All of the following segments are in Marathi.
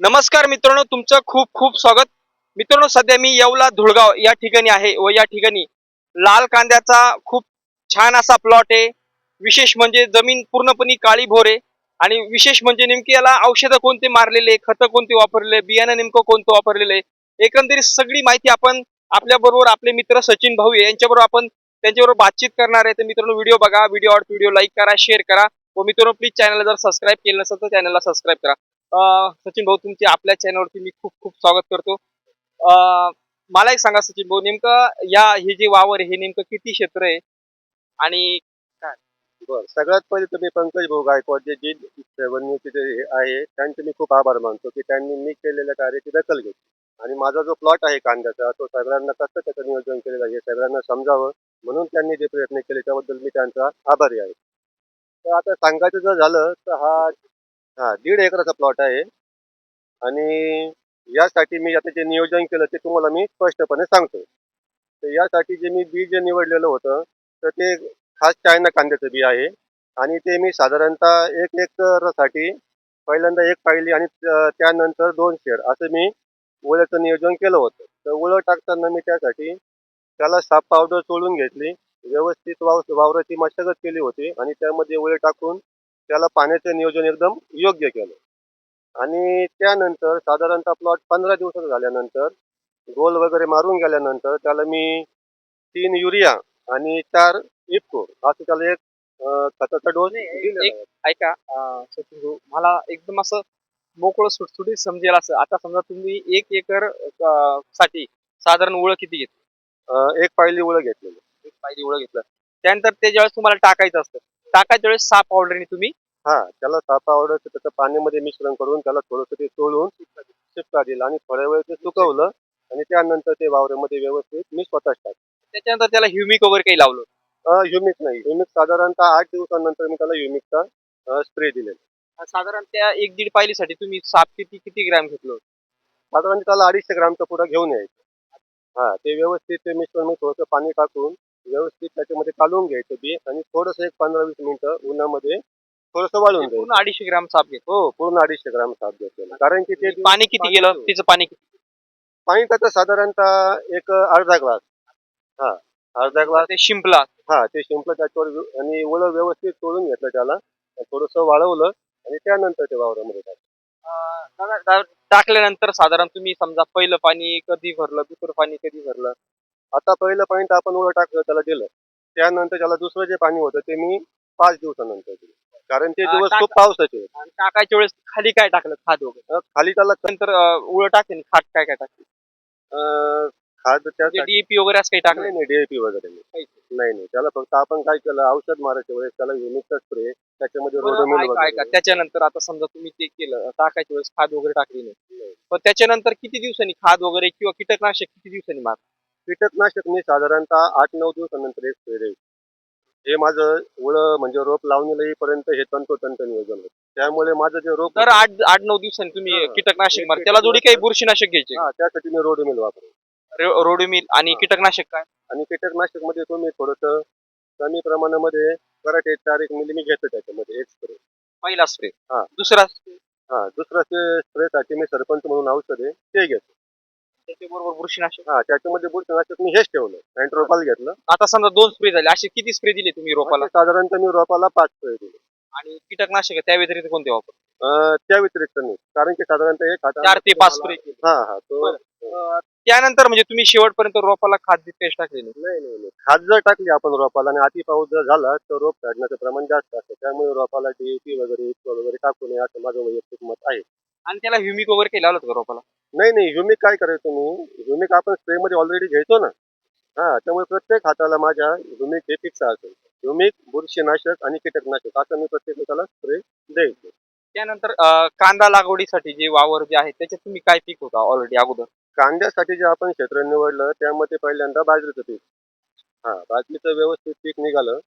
नमस्कार मित्रांनो तुमचं खूप खूप स्वागत. मित्रांनो सध्या मी येवला धुळगाव या ठिकाणी आहे व या ठिकाणी लाल कांद्याचा खूप छान असा प्लॉट आहे. विशेष म्हणजे जमीन पूर्णपणे काळी भोर आहे. आणि विशेष म्हणजे नेमकी याला औषधं कोणते मारलेले खतं कोणते वापरलेले बियाणं नेमकं कोणतं वापरलेलं आहे एकंदरीत सगळी माहिती आपण आपल्या बरोबर आपले मित्र सचिन भाऊ यांच्याबरोबर आपण त्यांच्याबरोबर बातचीत करणार आहे. तर मित्रांनो व्हिडिओ बघा व्हिडिओ आवडतो व्हिडिओ लाईक करा शेअर करा. व मित्रांनो प्लीज चॅनलला जर सबस्क्राईब केलं नसेल तर चॅनलला सबस्क्राईब करा. सचिन भाऊ तुमचे आपल्या चॅनलवरती मी खूप खूप स्वागत करतो. मला एक सांगा सचिन भाऊ नेमकं या हे जे वावर हे नेमकं किती क्षेत्र आहे? आणि बरं सगळ्यात पहिले तुम्ही पंकज भाऊ गायकवाड जे जी जे आहे त्यांचे मी खूप आभार मानतो की त्यांनी मी केलेल्या कार्याची दखल घेतली. आणि माझा जो प्लॉट आहे कांद्याचा तो सगळ्यांना कसं त्याचं नियोजन केलेलं आहे सगळ्यांना समजावं म्हणून त्यांनी जे प्रयत्न केले त्याबद्दल मी त्यांचा आभारी आहे. तर आता सांगायचं जर झालं तर हा हा दीड एकराचा प्लॉट आहे. आणि यासाठी मी आता जे नियोजन केलं ते तुम्हाला मी स्पष्टपणे सांगतो तर यासाठी जे मी बी जे निवडलेलं होतं तर ते खास चायना कांद्याचं बी आहे. आणि ते मी साधारणतः एक एकरसाठी पहिल्यांदा एक पाहिली आणि त्यानंतर दोन शेर असं मी ओळ्याचं नियोजन केलं होतं. तर ओळं टाकताना मी त्यासाठी त्याला साप पावडर सोडून घेतली. व्यवस्थित वाव वावराची मशागत केली होती आणि त्यामध्ये ओळे टाकून त्याला पाण्याचं नियोजन एकदम योग्य केलं. आणि त्यानंतर साधारणतः प्लॉट पंधरा दिवसाचा झाल्यानंतर गोल वगैरे मारून गेल्यानंतर त्याला मी तीन युरिया आणि चार इफको असं त्याला एक खताचा डोस. ऐका सचिन मला एकदम असं मोकळं सुटसुटीत समजेल असं. आता समजा तुम्ही एक एकरसाठी साधारण उळं किती घेतली? एक पायली उळं घेतलेलं. एक पाहिजे उळं घेतलं. त्यानंतर ते ज्यावेळेस तुम्हाला टाकायचं असतं टाकायच्या वेळेस साप पावडरने तुम्ही? हा त्याला सापा आवडत त्याचं पाण्यामध्ये मिश्रण करून त्याला थोडंसं ते चोळून शिपका दिला आणि थोड्या वेळ ते सुकवलं आणि त्यानंतर ते वावरामध्ये व्यवस्थित मी स्वतःच टाकलं. त्याच्यानंतर त्याला ह्युमिक वगैरे काही लावलं? ह्युमिक नाही. ह्युमिक साधारणतः आठ दिवसानंतर मी त्याला ह्युमिकचा स्प्रे दिलेला साधारण त्या एक दीड पायलीसाठी तुम्ही साप किती किती ग्रॅम घेतलं होतं? साधारण त्याला अडीचशे ग्रामचा पुडा घेऊन यायचं. हा ते व्यवस्थित ते मिश्रण मी थोडंसं पाणी टाकून व्यवस्थित त्याच्यामध्ये कालवून घ्यायचं बी. आणि थोडंसं एक पंधरा वीस मिनिटं उन्हामध्ये थोडंसं वाळून पूर्ण अडीचशे ग्रॅम साप घेतो. हो पूर्ण अडीचशे ग्राम साफ घेतलेला. कारण की ते पाणी किती गेलं? तिचं पाणी किती? पाणी त्याचं साधारणतः एक अर्धा ग्लास. हा अर्धा ग्लास. ते शिंपला. हा ते शिंपलं त्याच्यावर आणि ओलं व्यवस्थित तोडून घेतलं त्याला. थोडंसं वाळवलं आणि त्यानंतर ते वावरामध्ये टाकलं. टाकल्यानंतर साधारण तुम्ही समजा पहिलं पाणी कधी भरलं दुसरं पाणी कधी भरलं? आता पहिलं पाणी आपण ओलं टाकलं त्याला दिलं. त्यानंतर त्याला दुसरं जे पाणी होतं ते मी पाच दिवसानंतर दिलं. कारण ते दिवस खूप पावसाचे होते. आणि टाकायच्या वेळेस खाली काय टाकलं? खाद वगैरे. अं, खाली त्याला नंतर उळ टाकेन खाद काय काय टाकलं अं, खाद त्यासाठी डीएपी वगैरे असं काही टाकलं? नाही नाही डीएपी वगैरे नाही. नाही. नाही त्याला फक्त आपण काय केलं औषध मारायच्या वेळेस त्याला युनिकचा स्प्रे त्याच्यामध्ये बरं, रोडोमिल ऐका ऐका. वगैरे त्याच्यानंतर आता समजा तुम्ही ते केलं टाकायच्या वेळेस खाद वगैरे टाकली नाही. पण त्याच्यानंतर किती दिवसांनी खाद वगैरे किंवा कीटकनाशक किती दिवसांनी मार कीटकनाशक मी साधारणतः आठ नऊ दिवसानंतर एक स्प्रे देईल. हे माझं ओळं म्हणजे रोप लावणीला येईपर्यंत हे तंतोतंत नियोजन होतं. त्यामुळे माझं जे रोप तर आठ आठ नऊ दिवसांनी तुम्ही हा. कीटकनाशक मार. त्याला जोडी काही बुरशीनाशक घ्यायचे हा त्यासाठी मी रोडोमिल वापरतो रोडमिल आणि हा. कीटकनाशक काय? आणि कीटकनाशकमध्ये तुम्ही थोडंसं कमी प्रमाणामध्ये कराटे चार एक मिली मी घेतो त्याच्यामध्ये एक स्प्रे पहिला स्प्रे हा. दुसरा हा दुसरं ते स्प्रेसाठी मी सरपंच म्हणून औषध आहे ते घेतो. त्याच्याबरोबर बुरशीनाशक. हा त्याच्यामध्ये बुरशीनाशक मी हेच ठेवलं. अँट्रोपाल घेतलं. आता समजा दोन स्प्रे झाले असे किती स्प्रे दिले तुम्ही रोपाला? साधारणतः मी रोपाला पाच स्प्रे दिले. आणि कीटकनाशक त्या व्यतिरिक्त कोणते वापर अं, त्या व्यतिरिक्त नाही. कारण की साधारणतः एक हाता चार ते पाच स्प्रे हा हा तो बरं. त्यानंतर म्हणजे तुम्ही शेवटपर्यंत रोपाला खाद टेस्ट टाकली नाही? नाही नाही नाही. खाद जर टाकली आपण रोपाला आणि अति पाऊस जर झाला तर रोप काढण्याचं प्रमाण जास्त असतं. त्यामुळे रोपाला डीएपी वगैरे इतकं वगैरे टाकू नये असं माझं वैयक्तिक मत आहे. आणि त्याला ह्युमिक वगैरे काही लावलं होतं का रोपाला? नाही नाही ह्युमिक काय करायचं तुम्ही? ह्युमिक आपण स्प्रे मध्ये ऑलरेडी घ्यायचो ना. हा त्यामुळे प्रत्येक हाताला माझ्या ह्युमिक हे फिक्स असेल. ह्युमिक बुरशीनाशक आणि कीटकनाशक असं मी प्रत्येक हाताला स्प्रे द्यायचो त्यानंतर अं, कांदा लागवडीसाठी जे वावर जे आहे त्याच्यात तुम्ही काय पीक होता ऑलरेडी अगोदर? कांद्यासाठी जे आपण क्षेत्र निवडलं त्यामध्ये पहिल्यांदा बाजरीचं पीक. हा बाजरीचं व्यवस्थित पीक निघालं.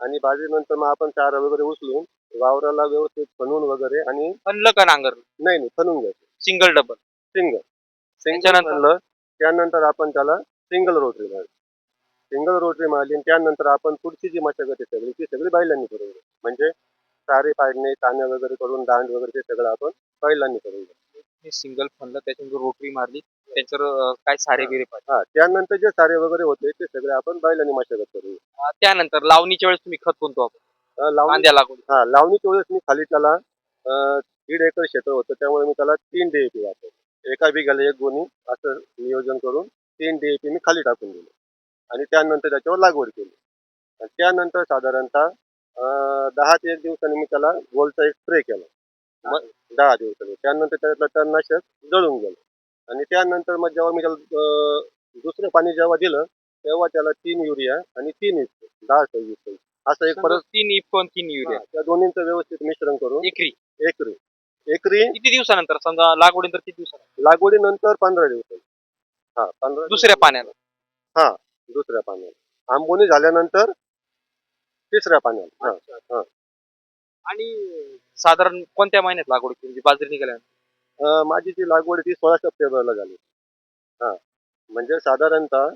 आणि बाजरीनंतर मग आपण चारा वगैरे उचलून वावराला व्यवस्थित खणून वगैरे आणि बनलं का नांगर नाही नाही खणून घ्यायचं. Single double. सिंगल सिंगल त्याच्यानंतर? म्हणलं त्यानंतर आपण त्याला सिंगल रोटरी मारली सिंगल रोटरी मारली आणि त्यानंतर आपण पुढची जी मशागत आहे सगळी ती सगळी बैलांनी करून घेऊ. म्हणजे सारे पाडणे कान्या वगैरे करून दांड वगैरे ते सगळं आपण बैलांनी करून घेऊ. तुम्ही सिंगल फनलं त्याच्यानंतर रोटरी मारली त्याच्यावर अं, काय सारे बिरे पाहिजे हा त्यानंतर जे सारे वगैरे होते ते सगळे आपण बैलांनी मशागत करू. त्यानंतर लावणीच्या वेळेस तुम्ही खत कोणतो आपण अं, लावणी कांद्या लागून. हा लावणीच्या वेळेस मी खाली त्याला अं, दीड एकर क्षेत्र होतं त्यामुळे मी त्याला तीन डीएपी वापरतो एका बिघाला एक गोणी असं नियोजन करून तीन डीएपी मी खाली टाकून दिले. आणि त्यानंतर त्याच्यावर लागवड केली. आणि त्यानंतर साधारणतः दहा ते एक दिवसांनी मी त्याला गोलचा एक स्प्रे केला. मग दहा दिवसांनी. त्यानंतर त्यातलं तणनाशक जळून गेलं. आणि त्यानंतर मग जेव्हा मी त्याला दुसरं पाणी जेव्हा दिलं तेव्हा त्याला तीन युरिया आणि तीन इस दहा सव्वीस असं एक परत तीन इफकॉन तीन युरिया. त्या दोन्हींचं व्यवस्थित मिश्रण करून एकरी. एकरी. एकरी किती दिवसानंतर? समजा लागवडीनंतर किती दिवसानंतर? लागवडीनंतर पंधरा दिवस. हा पंधरा दुसऱ्या पाण्याला? दुसऱ्या पाण्याला. आंबोनी झाल्यानंतर तिसऱ्या पाण्याला. हा. आणि साधारण कोणत्या महिन्यात लागवड केली? म्हणजे बाजरी निघाल्यानंतर? अं, माझी जी लागवड आहे ती सोळा सप्टेंबरला झाली. हा म्हणजे साधारणतः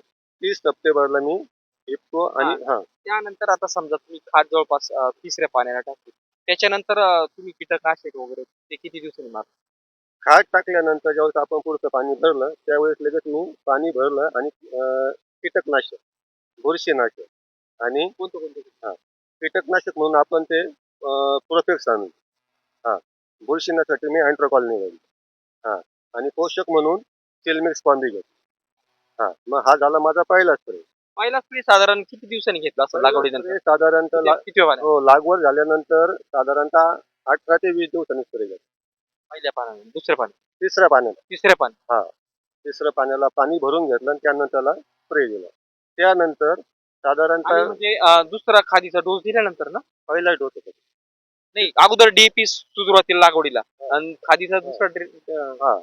तीस सप्टेंबरला मी इफको आणि हा. त्यानंतर आता समजा तुम्ही खात जवळपास अं, तिसऱ्या पाण्याला टाकली. त्याच्यानंतर अं, तुम्ही कीटकनाशक वगैरे ते किती दिवसांनी मार खाट टाकल्यानंतर ज्यावेळेस आपण पुढचं पाणी भरलं त्यावेळेस लगेच मी पाणी भरलं आणि अं, कीटकनाशक बुरशीनाशक आणि कोणतं कोणतं कीटकनाशक म्हणून आपण ते प्रोफेक्स आणू हा बुरशीनासाठी मी अँट्रोकॉल निवडली हा आणि पोषक म्हणून सिलमिक्स कॉम्बिगेट हा मग हा झाला माझा पहिला स्प्रे पहिला स्प्रे साधारण किती दिवसांनी घेतला असं लागवडीनंतर? साधारणतः ला- किती पाण्यात हो लागवड झाल्यानंतर साधारणतः अठरा ते वीस दिवसांनी स्प्रे घेतो पहिल्या पाण्यात दुसऱ्या पाण्यात तिसऱ्या पाण्याला तिसऱ्या पाण्यात तिसऱ्या पाण्याला पाणी भरून घेतलं आणि त्यानंतर त्याला स्प्रे दिला त्यानंतर आणि साधारणतः म्हणजे अं, दुसरा खादीचा डोस दिल्यानंतर ना? पहिला डोस होता नाही अगोदर डीपी सुरुवातीला लागवडीला आणि खादीचा दुसरा ड्रि- अं, हा.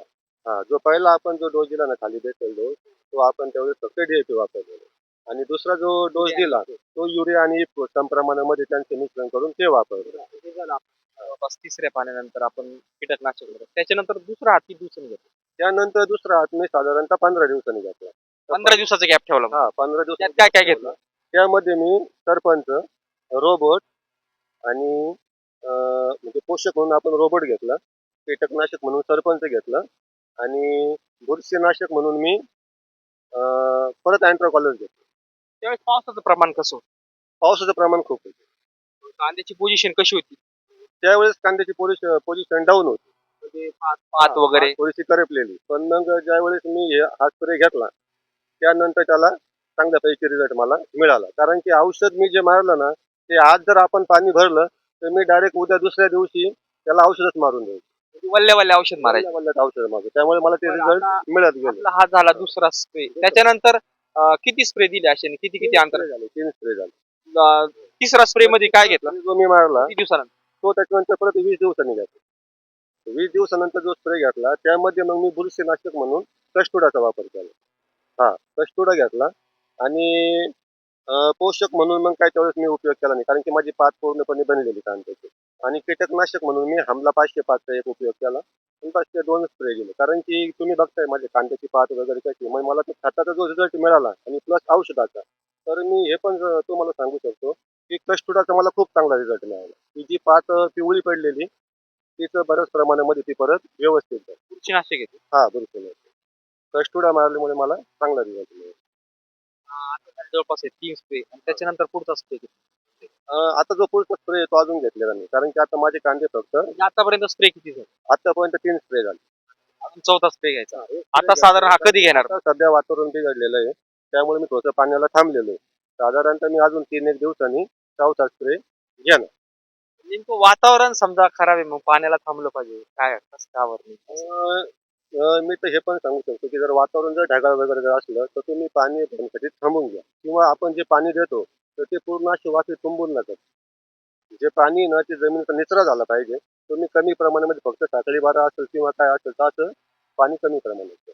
हा जो पहिला आपण जो डोस दिला ना खाली बेसल डोस तो आपण त्यावेळेस फक्त डीएपी वापरलेला. आणि दुसरा जो डोस दिला तो युरिया आणि सम प्रमाणामध्ये त्यांचे मिश्रण करून ते वापरलं. जवळपास तिसऱ्या पाण्यानंतर आपण कीटकनाशक. त्याच्यानंतर दुसरा हात किती दिवसांनी घेतो त्यानंतर दुसरा हात मी साधारणतः पंधरा दिवसांनी घेतला पंधरा दिवसाचा गॅप ठेवला. हा पंधरा दिवस त्यात काय काय घेतलं त्यामध्ये मी सरपंच रोबोट आणि म्हणजे पोषक म्हणून आपण रोबोट घेतला कीटकनाशक म्हणून सरपंच घेतलं आणि बुरशीनाशक म्हणून मी परत अँट्रोकॉलर घेतलं त्यावेळेस पावसाचं प्रमाण कसं होतं? पावसाचं प्रमाण खूप होतं. कांद्याची पोझिशन कशी होती? त्यावेळेस कांद्याची पोझिशन पोझिशन डाऊन होती. म्हणजे पात पात वगैरे. थोडीशी करपलेली. पण मग ज्यावेळेस मी हे हा स्प्रे घेतला त्यानंतर त्याला चांगल्यापैकी रिझल्ट मला मिळाला. कारण की औषध मी जे मारलं ना ते आज जर आपण पाणी भरलं तर मी डायरेक्ट उद्या दुसऱ्या दिवशी त्याला औषधच मारून द्यायचं म्हणजे वल्ल्या वल्ल्या औषध मारायचे. वल्ल्या औषध मारून त्यामुळे मला ते रिझल्ट मिळत गेले. हा झाला दुसरा स्प्रे त्याच्यानंतर किती स्प्रे दिले असे किती किती अंतर झाले तीन स्प्रे झाले. तिसरा स्प्रे मध्ये काय घेतलं? जो मी मारला किती दिवसानंतर? तो त्याच्यानंतर परत वीस दिवसांनी घेतला. वीस दिवसानंतर जो स्प्रे घेतला त्यामध्ये मग मी बुरशीनाशक म्हणून कस्टुडाचा वापर केला. हा कस्टुडा घेतला आणि पोषक म्हणून मग काय त्यावेळेस मी उपयोग केला नाही कारण की माझी पात पूर्णपणे बनलेली कांद्याची आणि कीटकनाशक म्हणून मी हमला पाचशे पाचचा एक उपयोग केला. पाचशे दोन स्प्रे गेले. कारण की तुम्ही बघताय माझी कांद्याची पात वगैरे कशी मग मला तो खताचा जो रिझल्ट मिळाला आणि प्लस औषधाचा तर मी हे पण तुम्हाला सांगू शकतो की कस्टुडाचा मला खूप चांगला रिझल्ट मिळाला. ती जी पात पिवळी पडलेली तिचं बऱ्याच प्रमाणामध्ये ती परत व्यवस्थित झाली. बुरशीनाशक घेते हा बरोबर कस्टुडा मारल्यामुळे मला चांगला रिझल्ट मिळाला. जवळपास तीन स्प्रे आणि त्याच्यानंतर पुढचा स्प्रे आता जो पुढचा स्प्रे तो अजून घेतलेला नाही. कारण की आता माझे कांदे फक्त आतापर्यंत स्प्रे किती झाले? आतापर्यंत तीन स्प्रे झाले. अजून चौथा स्प्रे घ्यायचा. आता साधारण हा कधी घेणार? आता सध्या वातावरण बिघडलेलं आहे. त्यामुळे मी थोडंसं पाण्याला थांबलेलो आहे. साधारणतः मी अजून तीन एक दिवसांनी चौथा स्प्रे घेणार. नेमकं वातावरण समजा खराब आहे मग पाण्याला थांबलं पाहिजे. काय कसं का बरं नाही? अं, अं, मी तर हे पण सांगू शकतो की जर वातावरण जर ढगाळ वगैरे जर असलं तर तुम्ही पाणी भरण्यासाठी थांबून घ्या. किंवा आपण जे पाणी देतो तर ते पूर्ण असे वाफे तुंबून जातात. जे पाणी ना ते जमिनीचा निचरा झाला पाहिजे. तुम्ही कमी प्रमाणामध्ये फक्त साखळी बारा असेल किंवा काय असेल तर असं पाणी कमी प्रमाणात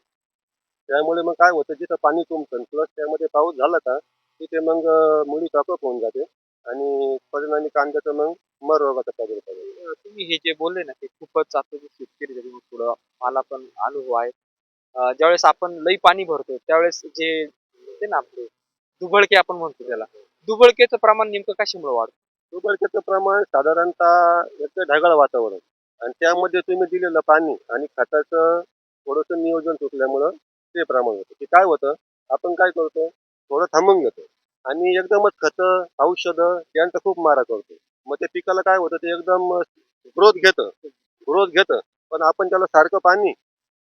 त्यामुळे मग काय होतं जिथं पाणी तुंबतं प्लस त्यामध्ये पाऊस झाला का तिथे मग मुळी टॉपअप होऊन जाते आणि परिणामी कांद्याचं मग मर रोगाचा प्रादुर्भाव तुम्ही हे जे बोलले ना ते खूपच आता शेतकरी जरी थोडं मला पण अनुभव आहे. ज्यावेळेस आपण लई पाणी भरतो त्यावेळेस जे ते ना आपले दुबळके आपण म्हणतो त्याला दुबळकेचं प्रमाण नेमकं कशामुळे वाढतं? दुबळक्याचं प्रमाण साधारणतः एक ढगाळ वातावरण. आणि त्यामध्ये तुम्ही दिलेलं पाणी आणि खताचं थोडंसं नियोजन चुकल्यामुळं ते प्रमाण होतं. ते काय होतं? आपण काय करतो? थोडं थांबून घेतो. आणि एकदमच खतं औषधं यांचा खूप मारा करतो. मग ते पिकाला काय होतं? ते एकदम ग्रोथ घेतं. ग्रोथ घेतं. पण आपण त्याला सारखं पाणी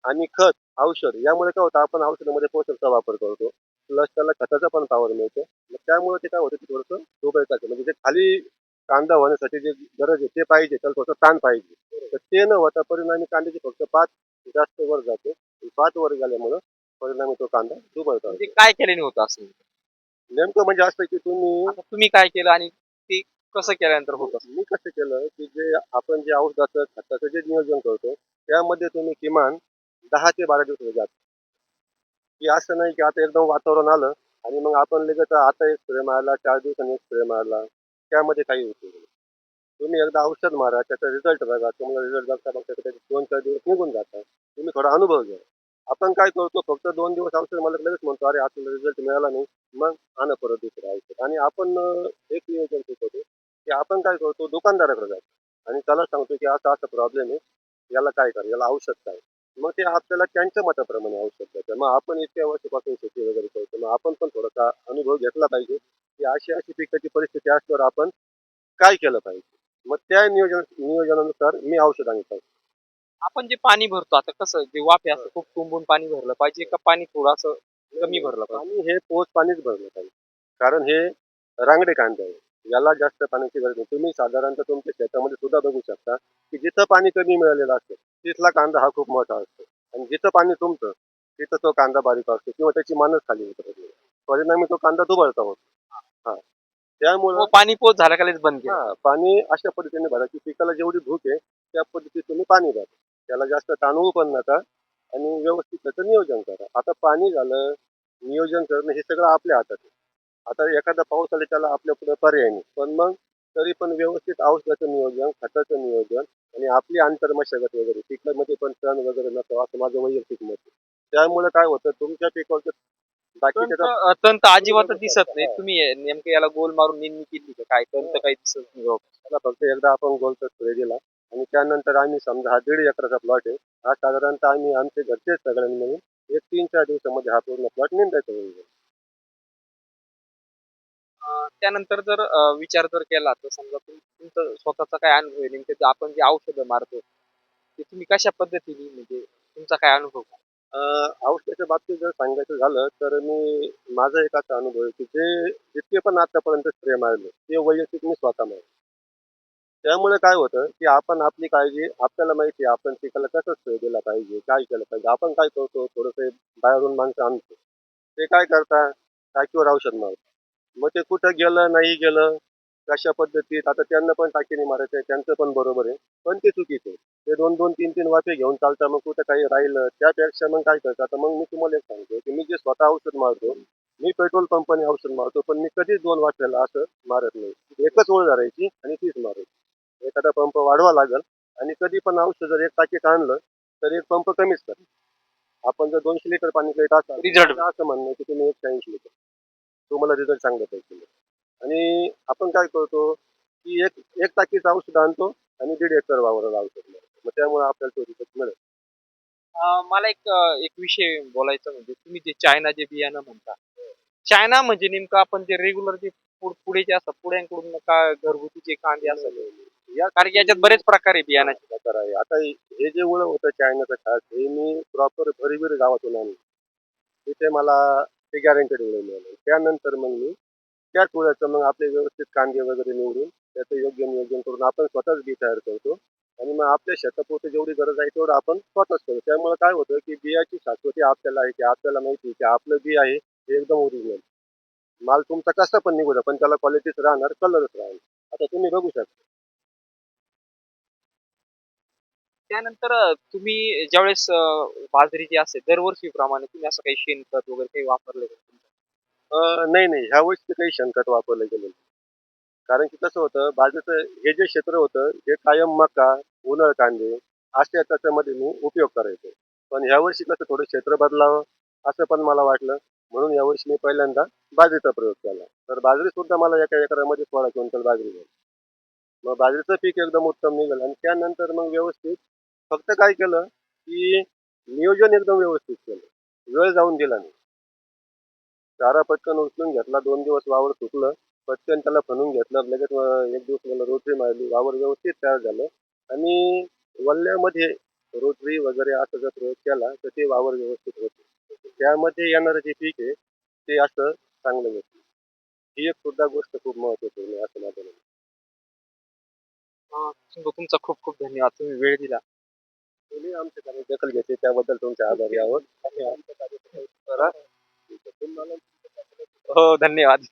आणि खत औषध यामुळे काय होतं? आपण औषधामध्ये पोषकचा वापर करतो. प्लस त्याला खताचा पण पावर मिळतो. त्यामुळे ते काय होतं ते थोडंसं दुबळतं म्हणजे जे खाली कांदा होण्यासाठी जे गरज आहे ते पाहिजे. त्याला थोडंसं ताण पाहिजे. तर ते न होता परिणामी कांद्याची फक्त पात जास्त वर जाते. पात वर गेल्यामुळं परिणामी तो कांदा दुबळतो म्हणजे काय केल्याने होतं असं? नेमकं म्हणजे असं की तुम्ही तुम्ही काय केलं आणि ते कसं केल्यानंतर होत? मी कसं केलं की जे आपण जे औषधाचं खताचं जे नियोजन करतो त्यामध्ये तुम्ही किमान दहा ते बारा दिवस जात. की असं नाही की आता एकदम वातावरण आलं आणि मग आपण लगेच आता एक स्प्रे मारला चार दिवसांनी एक स्प्रे मारला. त्यामध्ये काही होते नाही. तुम्ही एकदा औषध मारा त्याचा रिझल्ट बघा. तुम्हाला रिझल्ट बघता बघता त्याचे दोन चार दिवस निघून जातात. तुम्ही थोडा अनुभव घ्या. आपण काय करतो फक्त दोन दिवस औषध मला लगेच म्हणतो अरे आपल्याला रिझल्ट मिळाला नाही. मग आणा परत दुसरं औषध. आणि आपण एक नियोजन शिकवतो की आपण काय करतो दुकानदाराकडे जातो. आणि त्याला सांगतो की असा असा प्रॉब्लेम आहे. याला काय कर याला औषध काय? मग ते आपल्याला त्यांच्या मताप्रमाणे औषध देतात. मग आपण इतक्या वर्षापासून शेती वगैरे करतो मग आपण पण थोडासा अनुभव घेतला पाहिजे की अशी अशी पिकाची परिस्थिती असल्यावर आपण काय केलं पाहिजे? मग त्या नियोजन नियोजनानुसार मी औषध आणतो आपण जे पाणी भरतो आता कसं जे वाफे असतं खूप तुंबून पाणी भरलं पाहिजे का पाणी थोडंसं कमी भरलं पाहिजे? आणि हे पोच पाणीच भरलं पाहिजे. कारण हे रांगडे कांदे आहे याला जास्त पाण्याची गरज नाही. तुम्ही साधारणतः तुमच्या शेतामध्ये सुद्धा बघू शकता की जिथं पाणी कमी मिळालेलं असतं तिथला कांदा हा खूप मोठा असतो. आणि जिथं पाणी तुमचं तिथं तो कांदा बारीक असतो किंवा त्याची मानच खाली उतरत परिणामी तो कांदा दुबळता होतो. हा. त्यामुळं पाणी पोच झाला का लगेच बंद केलं. हा पाणी अशा पद्धतीने भरा की पिकाला जेवढी भूक आहे त्या पद्धतीत तुम्ही पाणी भरा. त्याला जास्त ताणवू पण नका आणि व्यवस्थित त्याचं नियोजन करा. आता पाणी झालं नियोजन करणं हे सगळं आपल्या हातात आहे. आता एखादा पाऊस आला त्याला आपल्या पुढे पर्याय नाही. पण मग तरी पण व्यवस्थित औषधाचं नियोजन खताचं नियोजन आणि आपली आंतरमशागत वगैरे पिकामध्ये पण तण वगैरे नसतो असं माझं वैयक्तिक मत आहे. त्यामुळे काय होतं तुमच्या पिकावरचं तंत तंत अजिबातच दिसत नाही. तुम्ही नेमकं याला गोल मारून निंदणी केली का काय? तंत काही दिसत नाही. त्याला फक्त एकदा आपण गोलचा स्प्रे दिला आणि त्यानंतर आम्ही समजा हा दीड एकराचा प्लॉट आहे. हा साधारणतः आम्ही आमचे घरचेच सगळ्यांनी मिळून एक तीन चार दिवसामध्ये हा पूर्ण प्लॉट निंदायचा होईल. त्यानंतर जर विचार जर केला तर समजा तुमचं स्वतःचा काय अनुभव आहे? नेमकं आपण जे औषधं मारतो ते तुम्ही कशा पद्धतीने म्हणजे तुमचा काय अनुभव? औषधाच्या बाबतीत जर सांगायचं झालं तर मी माझा एक असा अनुभव आहे की जे जितके पण आतापर्यंत स्प्रे मारले ते वैयक्तिक मी स्वतः मारले. त्यामुळे काय होतं की आपण आपली काळजी आपल्याला माहिती आहे आपण पिकाला कसं स्प्रे दिला पाहिजे काय केलं पाहिजे आपण काय करतो थोडंसं बाहेरून माणसं आणतो. ते काय करता टाकीवर औषध मारतो. मग ते कुठं गेलं नाही गेलं कशा पद्धतीत? आता त्यांना पण टाकीने मारायचं आहे त्यांचं पण बरोबर आहे. पण ते चुकीचं आहे. ते दोन दोन तीन तीन वाफे घेऊन चालता मग कुठं काही राहिलं त्यापेक्षा मग काय करतात? आता मग मी तुम्हाला एक सांगतो की मी जे स्वतः औषध मारतो मी पेट्रोल पंपाने औषध मारतो पण मी कधीच दोन वाफ्याला असं मारत नाही. एकच ओळ धरायची आणि तीच मारायची. एखादा पंप वाढवा लागल आणि कधी पण औषध जर एक टाकीत आणलं तर एक पंप कमीच कर आपण जर दोनशे लिटर पाणी करीत असाल असं म्हणणं की तुम्ही एकशे ऐंशी लिटर. तुम्हाला रिझल्ट चांगला पाहिजे आणि आपण काय करतो की एक एक टाकीचं औषध आणतो आणि दीड एकर वावराला औषध मारतो मग त्यामुळे आपल्याला तो रिझल्ट मिळेल मला एक एक विषय बोलायचा म्हणजे तुम्ही जे चायना जे बियाणं म्हणता चायना म्हणजे नेमकं आपण जे रेग्युलर जे पुढ- जे असतात पुढ्यांकडून का घरगुती जे कांदे असतात या कारण की याच्यात बरेच प्रकार आहे बियाणाचे. प्रकार आहे. आता हे जे उळं होतं चायनाचं खास हे मी प्रॉपर भरीभरी गावातून आणलं. तिथे मला ते गॅरंटेड उळं मिळालं त्यानंतर मग मी त्याच उळ्याचं मग आपले व्यवस्थित कांदे वगैरे निवडून त्याचं योग्य नियोजन करून आपण स्वतःच बी तयार करतो. आणि मग आपल्या शेतापुरती जेवढी गरज आहे तेवढं आपण स्वतःच करतो त्यामुळे काय होतं की बियाची शाश्वती आपल्याला आहे की आपल्याला माहिती आहे की आपलं बी आहे हे एकदम ओरिजिनल माल तुमचा कसा पण निघू द्या पण त्याला क्वालिटीच राहणार कलरच राहणार आता तुम्ही बघू शकता. त्यानंतर तुम्ही ज्यावेळेस बाजरी जी असते दरवर्षी प्रमाणे तुम्ही असं काही शेणखत वगैरे काही वापरलं का अं, नाही नाही. ह्या वर्षी काही शेणखत वापरलं गेलं नाही. कारण की कसं होतं बाजूचं हे जे क्षेत्र होतं हे कायम मका उन्हाळ कांदे अशा त्याच्यामध्ये मी उपयोग करायचो. पण ह्या वर्षी कसं थोडं क्षेत्र बदलावं असं पण मला वाटलं. म्हणून यावर्षी मी पहिल्यांदा बाजरीचा प्रयोग केला. तर बाजरी सुद्धा मला एका एकरामध्ये सोळा क्विंटल बाजरी झाली. मग बाजरीचं पीक एकदम उत्तम निघालं आणि त्यानंतर मग व्यवस्थित फक्त काय केलं की नियोजन एकदम व्यवस्थित केलं. वेळ जाऊन दिला नाही. चारा पटकन उचलून घेतला दोन दिवस वावर सुकलं पटकन त्याला फणून घेतलं लगेच एक दिवस मला रोटरी मारली वावर व्यवस्थित तयार झालं आणि वल्ल्यामध्ये रोटरी वगैरे असं जर प्रयोग केला तर ते वावर व्यवस्थित होते. त्यामध्ये येणारं जे पीक आहे ते असं चांगलं येतं ही एक सुद्धा गोष्ट खूप महत्त्वपूर्ण आहे असं माझं तुमचा खूप खूप धन्यवाद. तुम्ही वेळ दिला. तुम्ही आमच्या कार्य दखल घेतली त्याबद्दल तुमचे आभारी आहोत. आणि आमच्या कार्य करा. हो धन्यवाद.